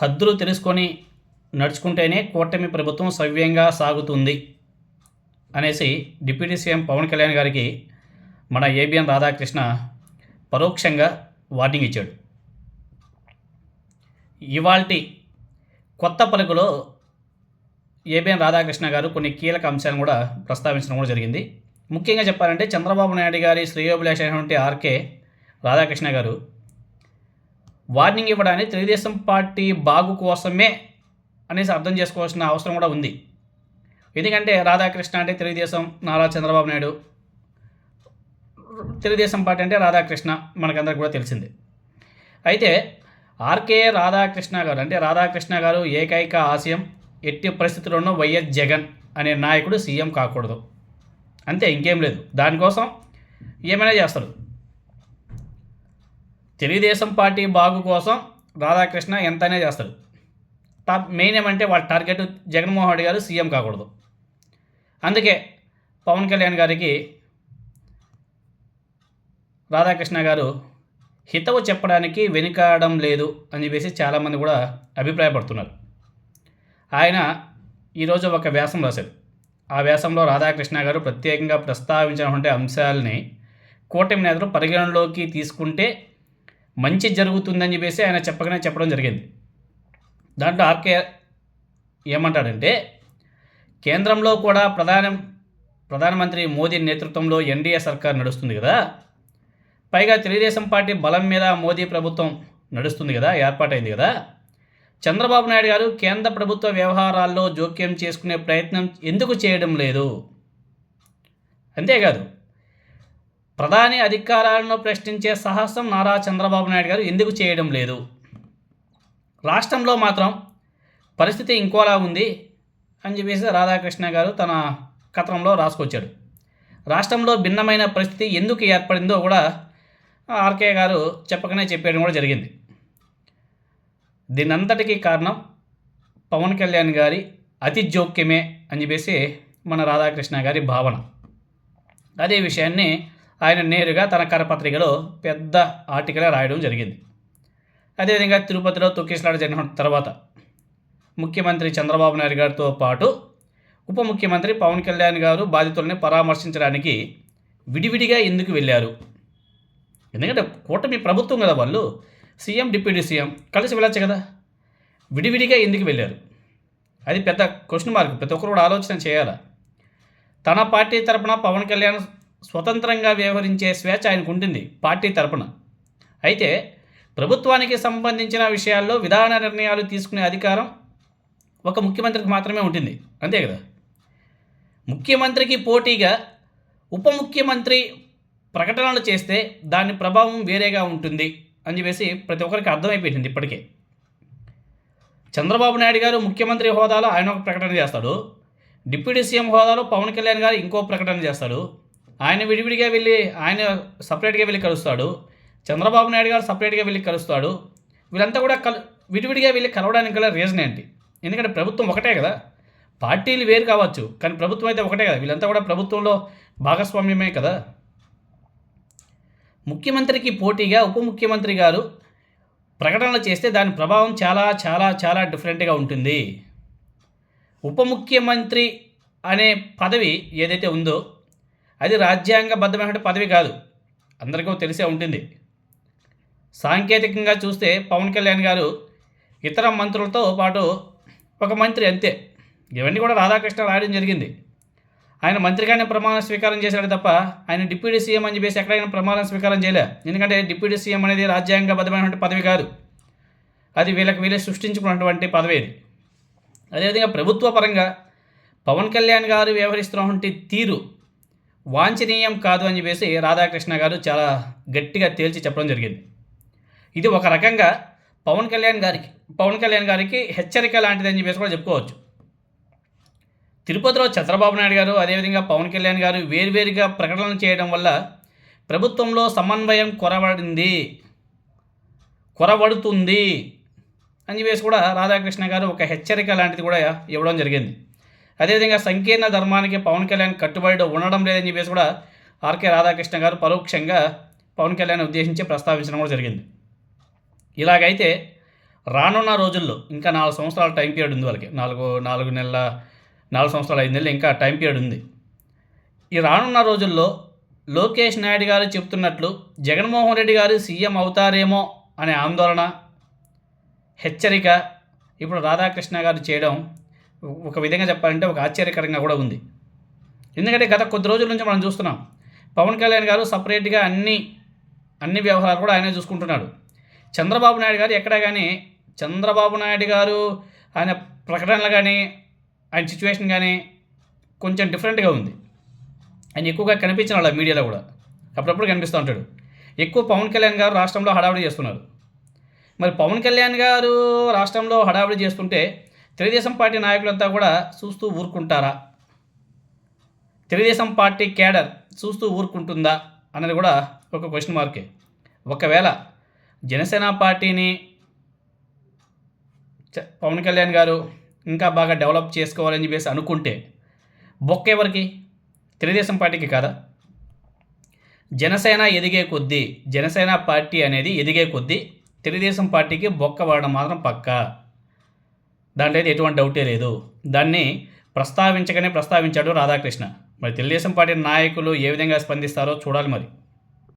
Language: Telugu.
హద్దులు తెలుసుకొని నడుచుకుంటేనే కూటమి ప్రభుత్వం సవ్యంగా సాగుతుంది అనేసి డిప్యూటీ సీఎం పవన్ కళ్యాణ్ గారికి మన ఏబిఎన్ రాధాకృష్ణ పరోక్షంగా వార్నింగ్ ఇచ్చాడు. ఇవాల్టి కొత్త పలుకులో ఏబిఎన్ రాధాకృష్ణ గారు కొన్ని కీలక అంశాలను కూడా ప్రస్తావించడం కూడా జరిగింది. ముఖ్యంగా చెప్పాలంటే చంద్రబాబు నాయుడు గారి శ్రేయోభిలాష అయినటువంటి ఆర్కే రాధాకృష్ణ గారు వార్నింగ్ ఇవ్వడానికి తెలుగుదేశం పార్టీ బాగు కోసమే అనేసి అర్థం చేసుకోవాల్సిన అవసరం కూడా ఉంది. ఎందుకంటే రాధాకృష్ణ అంటే తెలుగుదేశం నారా చంద్రబాబు నాయుడు. తెలుగుదేశం పార్టీ అంటే రాధాకృష్ణ మనకందరికి కూడా తెలిసింది. అయితే ఆర్కే రాధాకృష్ణ గారు అంటే రాధాకృష్ణ గారు ఏకైక ఆశయం ఎట్టి పరిస్థితుల్లోనూ వైఎస్ జగన్ అనే నాయకుడు సీఎం కాకూడదు. అంతే ఇంకేం లేదు. దానికోసం ఏమైనా చేస్తారు? తెలుగుదేశం పార్టీ బాగు కోసం రాధాకృష్ణ ఎంతైనా చేస్తాడు. టాప్ మెయిన్ ఏమంటే వాళ్ళ టార్గెట్ జగన్మోహన్ రెడ్డి గారు సీఎం కాకూడదు. అందుకే పవన్ కళ్యాణ్ గారికి రాధాకృష్ణ గారు హితవు చెప్పడానికి వెనుకాడడం లేదు అని చెప్పేసి చాలామంది కూడా అభిప్రాయపడుతున్నారు. ఆయన ఈరోజు ఒక వ్యాసం రాశారు. ఆ వ్యాసంలో రాధాకృష్ణ గారు ప్రత్యేకంగా ప్రస్తావించినటువంటి అంశాలని కూటమి నేతలు పరిగణనలోకి తీసుకుంటే మంచి జరుగుతుందని చెప్పేసి ఆయన చెప్పగానే చెప్పడం జరిగింది. దాంట్లో ఆర్కే ఏమంటాడంటే కేంద్రంలో కూడా ప్రధాన ప్రధానమంత్రి మోదీ నేతృత్వంలో ఎన్డీఏ సర్కార్ నడుస్తుంది కదా. పైగా తెలుగుదేశం పార్టీ బలం మీద మోదీ ప్రభుత్వం నడుస్తుంది కదా ఏర్పాటైంది కదా. చంద్రబాబు నాయుడు గారు కేంద్ర ప్రభుత్వ వ్యవహారాల్లో జోక్యం చేసుకునే ప్రయత్నం ఎందుకు చేయడం లేదు? అంతేకాదు ప్రధాని అధికారాలను ప్రశ్నించే సాహసం నారా చంద్రబాబు నాయుడు గారు ఎందుకు చేయడం లేదు? రాష్ట్రంలో మాత్రం పరిస్థితి ఇంకోలా ఉంది అని చెప్పేసి రాధాకృష్ణ గారు తన కథనంలో రాసుకొచ్చాడు. రాష్ట్రంలో భిన్నమైన పరిస్థితి ఎందుకు ఏర్పడిందో కూడా ఆర్కే గారు చెప్పకనే చెప్పేయడం కూడా జరిగింది. దీనంతటికీ కారణం పవన్ కళ్యాణ్ గారి అతి జోక్యమే అని చెప్పేసి మన రాధాకృష్ణ గారి భావన. అదే విషయాన్ని ఆయన నేరుగా తన కరపత్రికలో పెద్ద ఆర్టికల్ రాయడం జరిగింది. అదేవిధంగా తిరుపతిలో తొక్కిసలాట జరిగిన తర్వాత ముఖ్యమంత్రి చంద్రబాబు నాయుడు గారితో పాటు ఉప ముఖ్యమంత్రి పవన్ కళ్యాణ్ గారు బాధితుల్ని పరామర్శించడానికి విడివిడిగా ఎందుకు వెళ్ళారు? ఎందుకంటే కూటమి ప్రభుత్వం కదా వాళ్ళు. సీఎం డిప్యూటీ సీఎం కలిసి వెళ్ళొచ్చు కదా. విడివిడిగా ఎందుకు వెళ్ళారు? అది పెద్ద క్వశ్చన్ మార్క్ ప్రతి ఒక్కరు కూడా ఆలోచన చేయాలా? తన పార్టీ తరపున పవన్ కళ్యాణ్ స్వతంత్రంగా వ్యవహరించే స్వేచ్ఛ ఆయనకు ఉంటుంది పార్టీ తరపున. అయితే ప్రభుత్వానికి సంబంధించిన విషయాల్లో విధాన నిర్ణయాలు తీసుకునే అధికారం ఒక ముఖ్యమంత్రికి మాత్రమే ఉంటుంది. అంతే కదా? ముఖ్యమంత్రికి పోటీగా ఉప ముఖ్యమంత్రి ప్రకటనలు చేస్తే దాని ప్రభావం వేరేగా ఉంటుంది అని చెప్పేసి ప్రతి ఒక్కరికి అర్థమైపోయింది ఇప్పటికే. చంద్రబాబు నాయుడు గారు ముఖ్యమంత్రి హోదాలో ఆయన ఒక ప్రకటన చేస్తాడు. డిప్యూటీ సీఎం హోదాలో పవన్ కళ్యాణ్ గారు ఇంకో ప్రకటన చేస్తాడు. ఆయన విడివిడిగా వెళ్ళి ఆయన సపరేట్గా వెళ్ళి కలుస్తాడు. చంద్రబాబు నాయుడు గారు సపరేట్గా వెళ్ళి కలుస్తాడు. వీళ్ళంతా కూడా కలు విడివిడిగా వెళ్ళి కలవడానికి గల రీజన్ ఏంటి? ఎందుకంటే ప్రభుత్వం ఒకటే కదా. పార్టీలు వేరు కావచ్చు కానీ ప్రభుత్వం అయితే ఒకటే కదా. వీళ్ళంతా కూడా ప్రభుత్వంలో భాగస్వామ్యమే కదా. ముఖ్యమంత్రికి పోటీగా ఉప ముఖ్యమంత్రి గారు ప్రకటనలు చేస్తే దాని ప్రభావం చాలా చాలా చాలా డిఫరెంట్గా ఉంటుంది. ఉప ముఖ్యమంత్రి అనే పదవి ఏదైతే ఉందో అది రాజ్యాంగబద్ధమైన పదవి కాదు. అందరికీ తెలిసే ఉంటుంది. సాంకేతికంగా చూస్తే పవన్ కళ్యాణ్ గారు ఇతర మంత్రులతో పాటు ఒక మంత్రి అంతే. ఇవన్నీ కూడా రాధాకృష్ణ రాయడం జరిగింది. ఆయన మంత్రిగానే ప్రమాణ స్వీకారం చేశాడు తప్ప ఆయన డిప్యూటీ సీఎం అని చెప్పేసి ఎక్కడైనా ప్రమాణ స్వీకారం చేయలే. ఎందుకంటే డిప్యూటీ సీఎం అనేది రాజ్యాంగబద్ధమైనటువంటి పదవి కాదు. అది వీళ్ళకి వీళ్ళే సృష్టించుకున్నటువంటి పదవి ఇది అదేవిధంగా ప్రభుత్వ పరంగా పవన్ కళ్యాణ్ గారు వ్యవహరిస్తున్నటువంటి తీరు వాంఛనీయం కాదు అని చెప్పేసి రాధాకృష్ణ గారు చాలా గట్టిగా తేల్చి చెప్పడం జరిగింది. ఇది ఒక రకంగా పవన్ కళ్యాణ్ గారికి పవన్ కళ్యాణ్ గారికి హెచ్చరిక లాంటిదని చెప్పేసి కూడా చెప్పుకోవచ్చు. తిరుపతిలో చంద్రబాబు నాయుడు గారు అదేవిధంగా పవన్ కళ్యాణ్ గారు వేర్వేరుగా ప్రకటనలు చేయడం వల్ల ప్రభుత్వంలో సమన్వయం కొరబడింది కొరబడుతుంది అని చెప్పేసి కూడా రాధాకృష్ణ గారు ఒక హెచ్చరిక లాంటిది కూడా ఇవ్వడం జరిగింది. అదేవిధంగా సంకీర్ణ ధర్మానికి పవన్ కళ్యాణ్ కట్టుబడి ఉండడం లేదని చెప్పేసి కూడా ఆర్కే రాధాకృష్ణ గారు పరోక్షంగా పవన్ కళ్యాణ్ ఉద్దేశించి ప్రస్తావించడం కూడా జరిగింది. ఇలాగైతే రానున్న రోజుల్లో ఇంకా నాలుగు సంవత్సరాల టైం పీరియడ్ ఉంది వాళ్ళకి. నాలుగు నాలుగు నెలల నాలుగు సంవత్సరాలు ఐదు నెలలు ఇంకా టైం పీరియడ్ ఉంది. ఈ రానున్న రోజుల్లో లోకేష్ నాయుడు గారు చెప్తున్నట్లు జగన్మోహన్ రెడ్డి గారు సీఎం అవుతారేమో అనే ఆందోళన హెచ్చరిక ఇప్పుడు రాధాకృష్ణ గారు చేయడం ఒక విధంగా చెప్పాలంటే ఒక ఆశ్చర్యకరంగా కూడా ఉంది. ఎందుకంటే గత కొద్ది రోజుల నుంచి మనం చూస్తున్నాం పవన్ కళ్యాణ్ గారు సపరేట్గా అన్ని అన్ని వ్యవహారాలు కూడా ఆయనే చూసుకుంటున్నాడు. చంద్రబాబు నాయుడు గారు ఎక్కడ కానీ చంద్రబాబు నాయుడు గారు ఆయన ప్రకటనలు కానీ ఆయన సిచ్యువేషన్ కానీ కొంచెం డిఫరెంట్గా ఉంది. ఆయన ఎక్కువగా కనిపించిన వాళ్ళ మీడియాలో కూడా. అప్పుడప్పుడు కనిపిస్తూ ఉంటాడు. ఎక్కువ పవన్ కళ్యాణ్ గారు రాష్ట్రంలో హడావిడి చేస్తున్నారు. మరి పవన్ కళ్యాణ్ గారు రాష్ట్రంలో హడావిడి చేస్తుంటే తెలుగుదేశం పార్టీ నాయకులంతా కూడా చూస్తూ ఊరుకుంటారా? తెలుగుదేశం పార్టీ కేడర్ చూస్తూ ఊరుకుంటుందా? అన్నది కూడా ఒక క్వశ్చన్ మార్కే ఒకవేళ జనసేన పార్టీని చ- పవన్ కళ్యాణ్ గారు ఇంకా బాగా డెవలప్ చేసుకోవాలని చెప్పేసి అనుకుంటే బొక్క ఎవరికి? తెలుగుదేశం పార్టీకి కాదా? జనసేన ఎదిగే కొద్దీ జనసేన పార్టీ అనేది ఎదిగే కొద్దీ తెలుగుదేశం పార్టీకి బొక్క వాడడం మాత్రం పక్కా. దాంట్లో అయితే ఎటువంటి డౌటే లేదు. దాన్ని ప్రస్తావించగానే ప్రస్తావించాడు రాధాకృష్ణ. మరి తెలుగుదేశం పార్టీ నాయకులు ఏ విధంగా స్పందిస్తారో చూడాలి మరి.